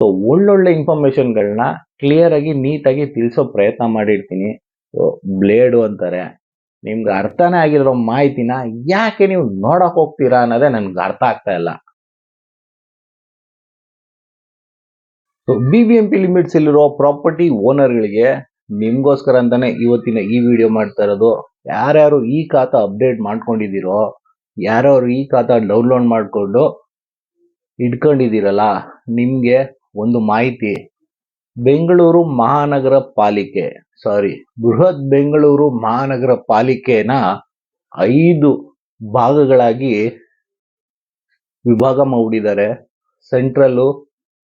So ಒಳ್ಳೊಳ್ಳೆ ಇನ್ಫಾರ್ಮೇಶನ್ಗಳನ್ನ clear ಆಗಿ ನೀಟಾಗಿ ತಿಳಿಸೋ ಪ್ರಯತ್ನ ಮಾಡಿರ್ತೀನಿ. ಬ್ಲೇಡು ಅಂತಾರೆ. ನಿಮ್ಗೆ ಅರ್ಥನೇ ಆಗಿರೋ ಮಾಹಿತಿನ ಯಾಕೆ ನೀವು ನೋಡಕ್ ಹೋಗ್ತೀರಾ ಅನ್ನೋದೇ ನನ್ಗೆ ಅರ್ಥ ಆಗ್ತಾ ಇಲ್ಲ. B B M P limits ಇಲ್ಲಿರೋ ಪ್ರಾಪರ್ಟಿ ಓನರ್ಗಳಿಗೆ ನಿಮ್ಗೋಸ್ಕರ ಅಂತಾನೆ ಇವತ್ತಿನ ಈ ವಿಡಿಯೋ ಮಾಡ್ತಾ ಇರೋದು. ಯಾರ್ಯಾರು ಈ ಖಾತಾ ಅಪ್ಡೇಟ್ ಮಾಡ್ಕೊಂಡಿದ್ದೀರೋ, ಯಾರ್ಯಾರು ಈ ಖಾತಾ ಡೌನ್ಲೋಡ್ ಮಾಡಿಕೊಂಡು ಇಟ್ಕೊಂಡಿದ್ದೀರಲ್ಲ, ನಿಮ್ಗೆ ಒಂದು ಮಾಹಿತಿ. ಬೆಂಗಳೂರು ಮಹಾನಗರ ಪಾಲಿಕೆ ಸಾರಿ ಬೃಹತ್ ಬೆಂಗಳೂರು ಮಹಾನಗರ ಪಾಲಿಕೆನ ಐದು ಭಾಗಗಳಾಗಿ ವಿಭಾಗ ಮಾಡಿದ್ದಾರೆ. Central,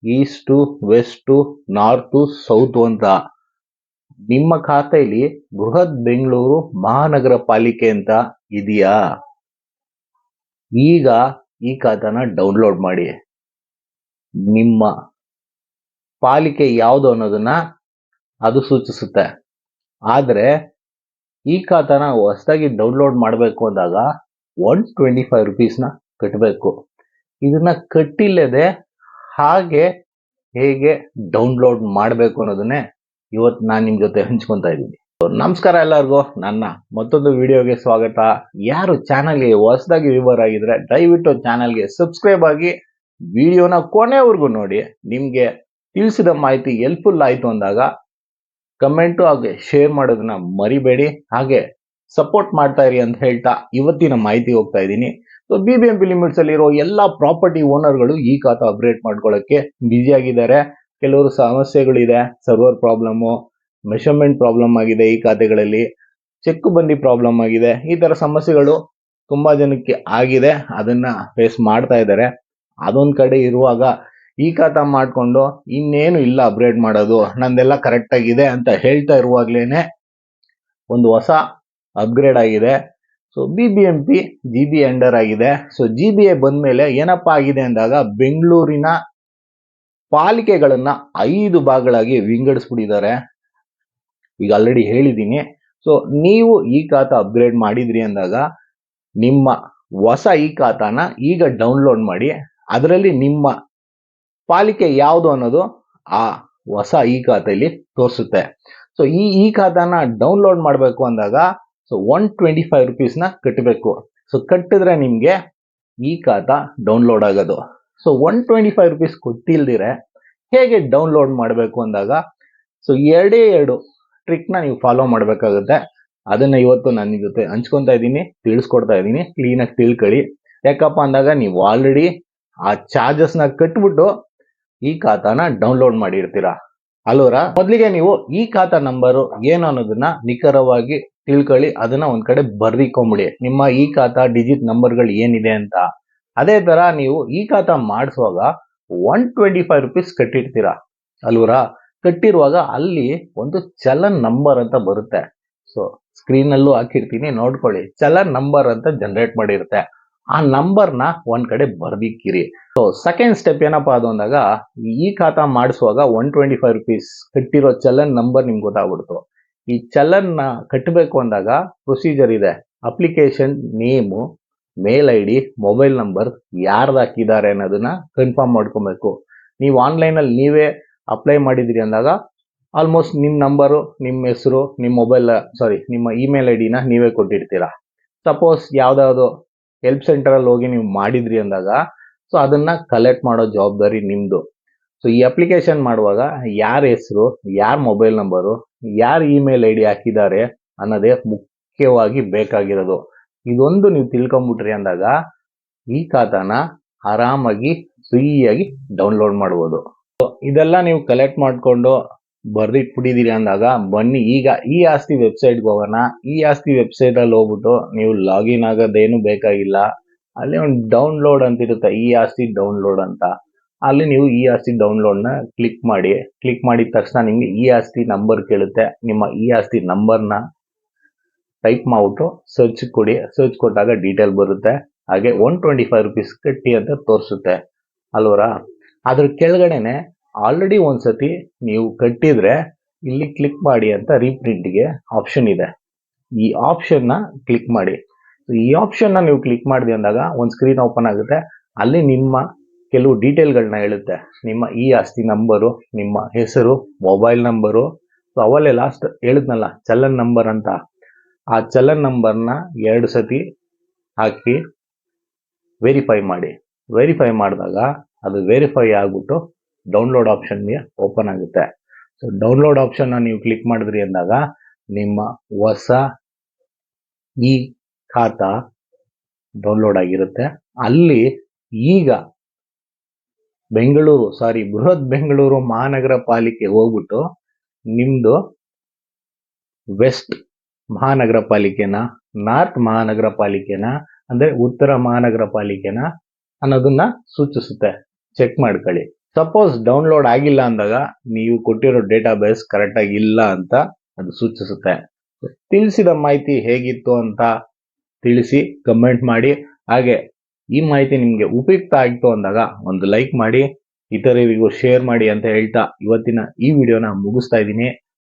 east, west, north, south ಅಂತ. ನಿಮ್ಮ ಖಾತೆಯಲ್ಲಿ ಬೃಹತ್ ಬೆಂಗಳೂರು ಮಹಾನಗರ ಪಾಲಿಕೆ ಅಂತ ಇದೆಯಾ? ಈಗ ಈ ಖಾತಾನ ಡೌನ್ಲೋಡ್ ಮಾಡಿ. ನಿಮ್ಮ ಪಾಲಿಕೆ ಯಾವುದು ಅನ್ನೋದನ್ನ ಅದು ಸೂಚಿಸುತ್ತೆ. ಆದರೆ ಈ ಖಾತಾನ ಹೊಸದಾಗಿ ಡೌನ್ಲೋಡ್ ಮಾಡಬೇಕು ಅಂದಾಗ ಒನ್ ಟ್ವೆಂಟಿ ಫೈವ್ ರುಪೀಸ್ನ ಕಟ್ಟಬೇಕು ಇದನ್ನ ಕಟ್ಟಿಲ್ಲದೆ ಹಾಗೆ ಹೇಗೆ ಡೌನ್ಲೋಡ್ ಮಾಡಬೇಕು ಅನ್ನೋದನ್ನೇ ಇವತ್ತು ನಾನು ನಿಮ್ಮ ಜೊತೆ ಹಂಚ್ಕೊತಾ ಇದ್ದೀನಿ. ನಮಸ್ಕಾರ ಎಲ್ಲರಿಗೂ, ನನ್ನ ಮತ್ತೊಂದು ವಿಡಿಯೋಗೆ ಸ್ವಾಗತ. ಯಾರು ಚಾನಲ್ಗೆ ಹೊಸದಾಗಿ ವಿವರ ಆಗಿದ್ರೆ ದಯವಿಟ್ಟು ಚಾನಲ್ಗೆ ಸಬ್ಸ್ಕ್ರೈಬ್ ಆಗಿ, ವಿಡಿಯೋನ ಕೊನೆವರೆಗೂ ನೋಡಿ, ನಿಮಗೆ ತಿಳಿಸಿದ ಮಾಹಿತಿ ಹೆಲ್ಪ್ಫುಲ್ ಆಯಿತು ಅಂದಾಗ ಕಮೆಂಟು ಹಾಗೆ ಶೇರ್ ಮಾಡೋದನ್ನ ಮರಿಬೇಡಿ. ಹಾಗೆ ಸಪೋರ್ಟ್ ಮಾಡ್ತಾ ಇರಿ ಅಂತ ಹೇಳ್ತಾ ಇವತ್ತಿನ ಮಾಹಿತಿ ಹೋಗ್ತಾ ಇದ್ದೀನಿ. So B B M P limits ಅಲ್ಲಿರೋ ಎಲ್ಲ ಪ್ರಾಪರ್ಟಿ ಓನರ್ಗಳು ಈ ಖಾತಾ ಅಪ್ಡೇಟ್ ಮಾಡ್ಕೊಳ್ಳೋಕ್ಕೆ ಬ್ಯುಸಿ ಆಗಿದ್ದಾರೆ. ಕೆಲವರು ಸಮಸ್ಯೆಗಳಿದೆ ಸರ್ವರ್ ಪ್ರಾಬ್ಲಮ್ಮು ಮೆಷರ್ಮೆಂಟ್ ಪ್ರಾಬ್ಲಮ್ ಆಗಿದೆ ಈ ಖಾತೆಗಳಲ್ಲಿ ಚೆಕ್ ಬಂದಿ ಪ್ರಾಬ್ಲಮ್ ಆಗಿದೆ, ಈ ತರ ಸಮಸ್ಯೆಗಳು ತುಂಬಾ ಜನಕ್ಕೆ ಆಗಿದೆ. ಅದನ್ನ ಫೇಸ್ ಮಾಡ್ತಾ ಇದ್ದಾರೆ. ಅದೊಂದು ಕಡೆ ಇರುವಾಗ ಈ ಕಾಟ ಮಾಡ್ಕೊಂಡು ಇನ್ನೇನು ಇಲ್ಲ ಅಪ್ಗ್ರೇಡ್ ಮಾಡೋದು, ನಂದೆಲ್ಲ ಕರೆಕ್ಟ್ ಆಗಿದೆ ಅಂತ ಹೇಳ್ತಾ ಇರುವಾಗ್ಲೇನೆ ಒಂದು ಹೊಸ ಅಪ್ಗ್ರೇಡ್ ಆಗಿದೆ. So B B M P G B under ಆಗಿದೆ. ಸೊ ಜಿ ಬಿ ಎ ಬಂದ್ಮೇಲೆ ಏನಪ್ಪಾ ಆಗಿದೆ ಅಂದಾಗ ಬೆಂಗಳೂರಿನ ಪಾಲಿಕೆಗಳನ್ನ ಐದು ಭಾಗಗಳಾಗಿ ವಿಂಗಡಿಸ್ಬಿಟ್ಟಿದ್ದಾರೆ. ಈಗ ಆಲ್ರೆಡಿ ಹೇಳಿದ್ದೀನಿ. ಸೊ ನೀವು ಈ ಖಾತಾ ಅಪ್ಗ್ರೇಡ್ ಮಾಡಿದ್ರಿ ಅಂದಾಗ ನಿಮ್ಮ ಹೊಸ ಈ ಖಾತಾನ ಈಗ ಡೌನ್ಲೋಡ್ ಮಾಡಿ, ಅದರಲ್ಲಿ ನಿಮ್ಮ ಪಾಲಿಕೆ ಯಾವುದು ಅನ್ನೋದು ಆ ಹೊಸ ಈ ಖಾತೆಯಲ್ಲಿ ತೋರಿಸುತ್ತೆ. ಸೊ ಈ ಈ ಖಾತಾನ ಡೌನ್ಲೋಡ್ ಮಾಡಬೇಕು ಅಂದಾಗ ಸೊ ಒನ್ ಟ್ವೆಂಟಿ ಫೈವ್ ರುಪೀಸ್ನ ಕಟ್ಟಬೇಕು ಸೊ ಕಟ್ಟಿದ್ರೆ ನಿಮಗೆ ಈ ಖಾತಾ ಡೌನ್ಲೋಡ್ ಆಗೋದು. So one twenty five rupees ಕೊಟ್ಟಿಲ್ದಿರೆ ಹೇಗೆ ಡೌನ್ಲೋಡ್ ಮಾಡಬೇಕು ಅಂದಾಗ ಸೊ ಎರಡೇ ಎರಡು ಟ್ರಿಕ್ನ ನೀವು ಫಾಲೋ ಮಾಡಬೇಕಾಗುತ್ತೆ. ಅದನ್ನು ಇವತ್ತು ನನ್ನ ಜೊತೆ ಹಂಚ್ಕೊತಾ ಇದ್ದೀನಿ, ತಿಳಿಸ್ಕೊಡ್ತಾ ಇದ್ದೀನಿ ಕ್ಲೀನಾಗಿ ತಿಳ್ಕೊಳ್ಳಿ. ಯಾಕಪ್ಪ ಅಂದಾಗ, ನೀವು ಆಲ್ರೆಡಿ ಆ ಚಾರ್ಜಸ್ನ ಕಟ್ಬಿಟ್ಟು ಈ ಖಾತಾನ ಡೌನ್ಲೋಡ್ ಮಾಡಿರ್ತೀರಾ? ಅಲ್ವರ ಮೊದಲಿಗೆ ನೀವು ಈ ಖಾತಾ ನಂಬರು ಏನು ಅನ್ನೋದನ್ನ ನಿಖರವಾಗಿ ತಿಳ್ಕೊಳ್ಳಿ, ಅದನ್ನ ಒಂದ್ ಕಡೆ ಬರ್ದಿಕೊಂಬಿಡಿ ನಿಮ್ಮ ಈ ಖಾತಾ ಡಿಜಿಟ್ ನಂಬರ್ಗಳು ಏನಿದೆ ಅಂತ. ಅದೇ ತರ ನೀವು ಈ ಖಾತಾ ಮಾಡಿಸುವಾಗ ಒನ್ ಟ್ವೆಂಟಿ ಫೈವ್ ರುಪೀಸ್ ಕಟ್ಟಿರ್ತೀರಾ? ಅಲ್ವರ ಕಟ್ಟಿರುವಾಗ ಅಲ್ಲಿ ಒಂದು ಚಲನ್ ನಂಬರ್ ಅಂತ ಬರುತ್ತೆ. ಸೊ ಸ್ಕ್ರೀನ್ ಅಲ್ಲೂ ಹಾಕಿರ್ತೀನಿ, ನೋಡ್ಕೊಳ್ಳಿ. ಚಲನ್ ನಂಬರ್ ಅಂತ ಜನರೇಟ್ ಮಾಡಿರುತ್ತೆ. ಆ ನಂಬರ್ನ ಒಂದ್ ಕಡೆ ಬರ್ದಿಕ್ಕಿರಿ. ಸೊ ಸೆಕೆಂಡ್ ಸ್ಟೆಪ್ ಏನಪ್ಪಾ ಅದು ಅಂದಾಗ, ಈ ಖಾತಾ ಮಾಡಿಸುವಾಗ ಒನ್ ಟ್ವೆಂಟಿ ಫೈವ್ ರುಪೀಸ್ ಕಟ್ಟಿರೋ ಚಲನ್ ನಂಬರ್ ನಿಮ್ಗೆ ಗೊತ್ತಾಗ್ಬಿಡ್ತು. ಈ ಚಲನ್ನ ಕಟ್ಟಬೇಕು ಅಂದಾಗ ಪ್ರೊಸೀಜರ್ ಇದೆ. Application name mail I D mobile number ಯಾರ್ದು ಹಾಕಿದ್ದಾರೆ ಅನ್ನೋದನ್ನ ಕನ್ಫರ್ಮ್ ಮಾಡ್ಕೊಬೇಕು. ನೀವು ಆನ್ಲೈನಲ್ಲಿ ನೀವೇ ಅಪ್ಲೈ ಮಾಡಿದಿರಿ ಅಂದಾಗ ಆಲ್ಮೋಸ್ಟ್ ನಿಮ್ಮ ನಂಬರು ನಿಮ್ಮ ಹೆಸರು ನಿಮ್ಮ ಮೊಬೈಲ್ ಸಾರಿ ನಿಮ್ಮ ಇಮೇಲ್ ಐ ಡಿನ ನೀವೇ ಕೊಟ್ಟಿರ್ತೀರಾ. ಸಪೋಸ್ ಯಾವ್ದಾವುದು ಹೆಲ್ಪ್ ಸೆಂಟರ್ ಅಲ್ಲಿ ಹೋಗಿ ನೀವು ಮಾಡಿದ್ರಿ ಅಂದಾಗ ಸೊ ಅದನ್ನ ಕಲೆಕ್ಟ್ ಮಾಡೋ ಜವಾಬ್ದಾರಿ ನಿಮ್ಮದು ಸೊ ಈ ಅಪ್ಲಿಕೇಶನ್ ಮಾಡುವಾಗ ಯಾರ ಹೆಸರು, ಯಾರ ಮೊಬೈಲ್ ನಂಬರು ಯಾರ ಇಮೇಲ್ ಐ ಹಾಕಿದ್ದಾರೆ ಅನ್ನೋದೇ ಮುಖ್ಯವಾಗಿ ಬೇಕಾಗಿರೋದು. ಇದೊಂದು ನೀವು ತಿಳ್ಕೊಂಬಿಟ್ರಿ ಅಂದಾಗ ಈ ಖಾತಾನ ಆರಾಮಾಗಿ ಫ್ರೀಯಾಗಿ ಡೌನ್ಲೋಡ್ ಮಾಡ್ಬೋದು. ಇದೆಲ್ಲ ನೀವು ಕಲೆಕ್ಟ್ ಮಾಡಿಕೊಂಡು ಬರ್ದಿಟ್ಬಿಟ್ಟಿದ್ದೀರಿ ಅಂದಾಗ ಬನ್ನಿ, ಈಗ ಈ ಆಸ್ತಿ ವೆಬ್ಸೈಟ್ಗೆ ಹೋಗೋಣ. ಈ ಆಸ್ತಿ ವೆಬ್ಸೈಟ್ ಅಲ್ಲಿ ಹೋಗ್ಬಿಟ್ಟು ನೀವು ಲಾಗಿನ್ ಆಗೋದೇನು ಬೇಕಾಗಿಲ್ಲ. ಅಲ್ಲಿ ಒಂದು ಡೌನ್ಲೋಡ್ ಅಂತ ಇರುತ್ತೆ ಈ ಆಸ್ತಿ ಡೌನ್ಲೋಡ್ ಅಂತ. ಅಲ್ಲಿ ನೀವು ಈ ಆಸ್ತಿ ಡೌನ್ಲೋಡ್ನ ಕ್ಲಿಕ್ ಮಾಡಿ ಕ್ಲಿಕ್ ಮಾಡಿದ ತಕ್ಷಣ ನಿಮಗೆ ಈ ಆಸ್ತಿ ನಂಬರ್ ಕೇಳುತ್ತೆ. ನಿಮ್ಮ ಈ ಆಸ್ತಿ ನಂಬರ್ನ ಟೈಪ್ ಮಾಡ್ಬಿಟ್ಟು ಸರ್ಚ್ ಕೊಡಿ. ಸರ್ಚ್ ಕೊಟ್ಟಾಗ ಡೀಟೇಲ್ ಬರುತ್ತೆ. ಹಾಗೆ ಒನ್ ಟ್ವೆಂಟಿ ಫೈವ್ ರುಪೀಸ್ ಕಟ್ಟಿ ಅಂತ ತೋರಿಸುತ್ತೆ. ಅಲ್ವರ? ಅದ್ರ ಕೆಳಗಡೆನೆ ಆಲ್ರೆಡಿ ಒಂದ್ಸತಿ ನೀವು ಕಟ್ಟಿದ್ರೆ ಇಲ್ಲಿ ಕ್ಲಿಕ್ ಮಾಡಿ ಅಂತ ರೀಪ್ರಿಂಟ್ಗೆ ಆಪ್ಷನ್ ಇದೆ. ಈ ಆಪ್ಷನ್ನ ಕ್ಲಿಕ್ ಮಾಡಿ. ಈ ಆಪ್ಷನ್ನ ನೀವು ಕ್ಲಿಕ್ ಮಾಡಿದೆ ಅಂದಾಗ ಒಂದು ಸ್ಕ್ರೀನ್ ಓಪನ್ ಆಗುತ್ತೆ. ಅಲ್ಲಿ ನಿಮ್ಮ ಕೆಲವು ಡೀಟೇಲ್ಗಳನ್ನ ಹೇಳುತ್ತೆ. ನಿಮ್ಮ ಈ ಆಸ್ತಿ ನಂಬರು ನಿಮ್ಮ ಹೆಸರು ಮೊಬೈಲ್ ನಂಬರು ಸೊ ಅವಲ್ಲೇ ಲಾಸ್ಟ್ ಹೇಳಿದ್ನಲ್ಲ, ಚಲನ್ ನಂಬರ್ ಅಂತ. ಆ ಚಲನ್ ನಂಬರ್ನ ಎರಡು ಸತಿ ಹಾಕಿ ವೆರಿಫೈ ಮಾಡಿ. ವೆರಿಫೈ ಮಾಡಿದಾಗ ಅದು ವೆರಿಫೈ ಆಗ್ಬಿಟ್ಟು ಡೌನ್ಲೋಡ್ ಆಪ್ಷನ್ಗೆ ಓಪನ್ ಆಗುತ್ತೆ. ಸೊ ಡೌನ್ಲೋಡ್ ಆಪ್ಷನ್ನ ನೀವು ಕ್ಲಿಕ್ ಮಾಡಿದ್ರಿ ಅಂದಾಗ ನಿಮ್ಮ ಹೊಸ ಈ ಖಾತಾ ಡೌನ್ಲೋಡ್ ಆಗಿರುತ್ತೆ. ಅಲ್ಲಿ ಈಗ ಬೆಂಗಳೂರು ಸಾರಿ ಬೃಹತ್ ಬೆಂಗಳೂರು ಮಹಾನಗರ ಪಾಲಿಕೆ ಹೋಗ್ಬಿಟ್ಟು ನಿಮ್ಮದು ವೆಸ್ಟ್ ಮಹಾನಗರ ಪಾಲಿಕೆನ ನಾರ್ತ್ ಮಹಾನಗರ ಪಾಲಿಕೆನ, ಅಂದ್ರೆ ಉತ್ತರ ಮಹಾನಗರ ಪಾಲಿಕೆನ ಅನ್ನೋದನ್ನ ಸೂಚಿಸುತ್ತೆ. ಚೆಕ್ ಮಾಡ್ಕೊಳ್ಳಿ. ಸಪೋಸ್ ಡೌನ್ಲೋಡ್ ಆಗಿಲ್ಲ ಅಂದಾಗ ನೀವು ಕೊಟ್ಟಿರೋ ಡೇಟಾ ಬೇಸ್ ಕರೆಕ್ಟ್ ಆಗಿ ಇಲ್ಲ ಅಂತ ಅದು ಸೂಚಿಸುತ್ತೆ. ತಿಳಿಸಿದ ಮಾಹಿತಿ ಹೇಗಿತ್ತು ಅಂತ ತಿಳಿಸಿ ಕಮೆಂಟ್ ಮಾಡಿ. ಹಾಗೆ ಈ ಮಾಹಿತಿ ನಿಮಗೆ ಉಪಯುಕ್ತ ಆಯಿತು ಅಂದಾಗ ಒಂದು ಲೈಕ್ ಮಾಡಿ, ಇತರರಿಗೂ ಶೇರ್ ಮಾಡಿ ಅಂತ ಹೇಳ್ತಾ ಇವತ್ತಿನ ಈ ವಿಡಿಯೋನ ಮುಗಿಸ್ತಾ ಇದ್ದೀನಿ.